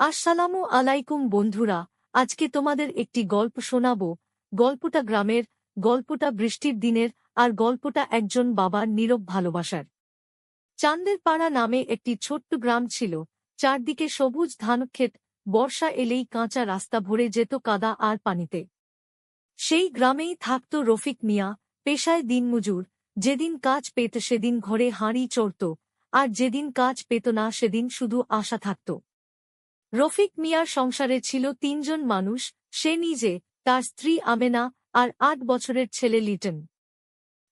আসসালামু আলাইকুম বন্ধুরা, আজকে তোমাদের একটি গল্প শোনাব। গল্পটা গ্রামের, গল্পটা বৃষ্টির দিনের, আর গল্পটা একজন বাবার নীরব ভালোবাসার। চান্দের পাড়া নামে একটি ছোট্ট গ্রাম ছিল। চারদিকে সবুজ ধানক্ষেত, বর্ষা এলেই কাঁচা রাস্তা ভরে যেত কাদা আর পানিতে। সেই গ্রামেই থাকত রফিক মিয়া, পেশায় দিনমজুর। যেদিন কাজ পেত সেদিন ঘরে হাঁড়ি চড়ত, আর যেদিন কাজ পেত না সেদিন শুধু আশা থাকত। রফিক মিয়ার সংসারে ছিল তিনজন মানুষ, সে নিজে, তার স্ত্রী আমেনা, আর আট বছরের ছেলে লিটন।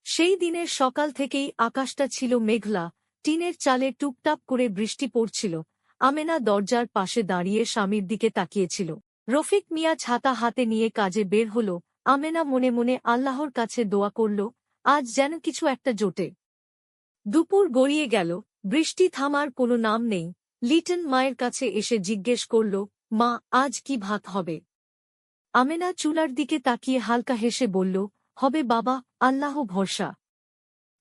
সেই দিনের সকাল থেকেই আকাশটা ছিল মেঘলা, টিনের চালে টুপটাপ করে বৃষ্টি পড়ছিল, আমেনা দরজার পাশে দাঁড়িয়ে স্বামীর দিকে তাকিয়েছিল। রফিক মিয়া ছাতা হাতে নিয়ে কাজে বের হল, আমেনা মনে মনে আল্লাহর কাছে দোয়া করল, আজ যেন কিছু একটা জোটে। দুপুর গড়িয়ে গেল, বৃষ্টি থামার কোনো নাম নেই। লিটন মায়ের কাছে এসে জিজ্ঞেস করল, মা, আজ কি ভাত হবে? আমেনা চুলার দিকে তাকিয়ে হালকা হেসে বলল, হবে বাবা, আল্লাহ ভরসা।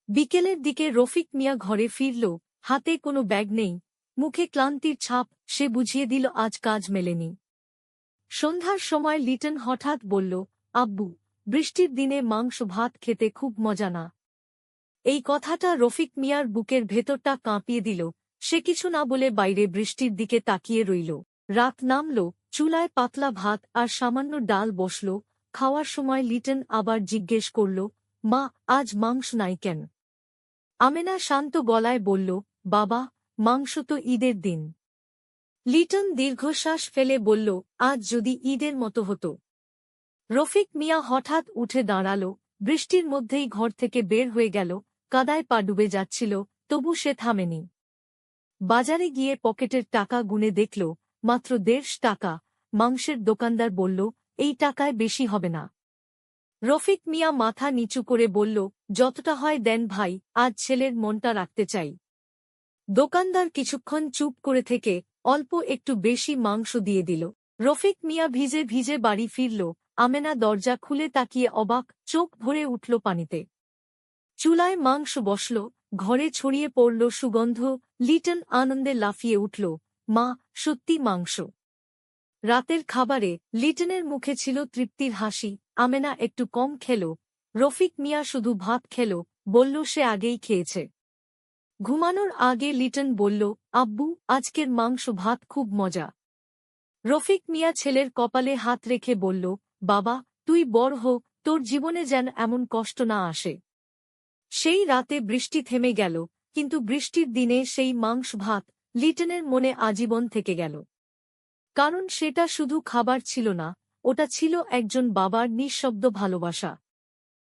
বিকেলের দিকে রফিক মিয়া ঘরে ফিরল, হাতে কোনো ব্যাগ নেই, মুখে ক্লান্তির ছাপ, সে বুঝিয়ে দিল, আজ কাজ মেলেনি। সন্ধ্যার সময় লিটন হঠাৎ বলল, আব্বু, বৃষ্টির দিনে মাংস ভাত খেতে খুব মজা না। এই কথাটা রফিক মিয়ার বুকের ভেতরটা কাঁপিয়ে দিল সে কিছু না বলে বাইরে বৃষ্টির দিকে তাকিয়ে রইল। রাত নামল, চুলায় পাতলা ভাত আর সামান্য ডাল বসল। খাওয়ার সময় লিটন আবার জিজ্ঞেস করল, মা, আজ মাংস নাই কেন? আমেনা শান্ত গলায় বলল, বাবা, মাংস তো ঈদের দিন। লিটন দীর্ঘশ্বাস ফেলে বলল, আজ যদি ঈদের মতো হতো। রফিক মিয়া হঠাৎ উঠে দাঁড়াল, বৃষ্টির মধ্যেই ঘর থেকে বের হয়ে গেল, কাদায় পা ডুবে যাচ্ছিল, তবু সে থামেনি। বাজারে গিয়ে পকেটের টাকা গুনে দেখল, মাত্র দেড়শ টাকা। মাংসের দোকানদার বলল, এই টাকায় বেশি হবে না। রফিক মিয়া মাথা নিচু করে বলল, যতটা হয় দেন ভাই, আজ ছেলের মনটা রাখতে চাই। দোকানদার কিছুক্ষণ চুপ করে থেকে অল্প একটু বেশি মাংস দিয়ে দিল। রফিক মিয়া ভিজে ভিজে বাড়ি ফিরল। আমেনা দরজা খুলে তাকিয়ে অবাক চোখ ভরে উঠল পানিতে। চুলায় মাংস বসল। ঘরে ছড়িয়ে পড়ল সুগন্ধ, লিটন আনন্দে লাফিয়ে উঠল, মা, সত্যি মাংস। রাতের খাবারে লিটনের মুখে ছিল তৃপ্তির হাসি, আমেনা, একটু কম খেল। রফিক মিয়া শুধু ভাত খেল, বলল, সে আগেই খেয়েছে। ঘুমানোর আগে লিটন বলল, আব্বু, আজকের মাংস ভাত খুব মজা। রফিক মিয়া ছেলের কপালে হাত রেখে বলল, বাবা, তুই বড় হোক, তোর জীবনে যেন এমন কষ্ট না আসে। সেই রাতে বৃষ্টি থেমে গেল, কিন্তু বৃষ্টির দিনে সেই মাংস ভাত লিটনের মনে আজীবন থেকে গেল। কারণ সেটা শুধু খাবার ছিল না, ওটা ছিল একজন বাবার নিঃশব্দ ভালোবাসা।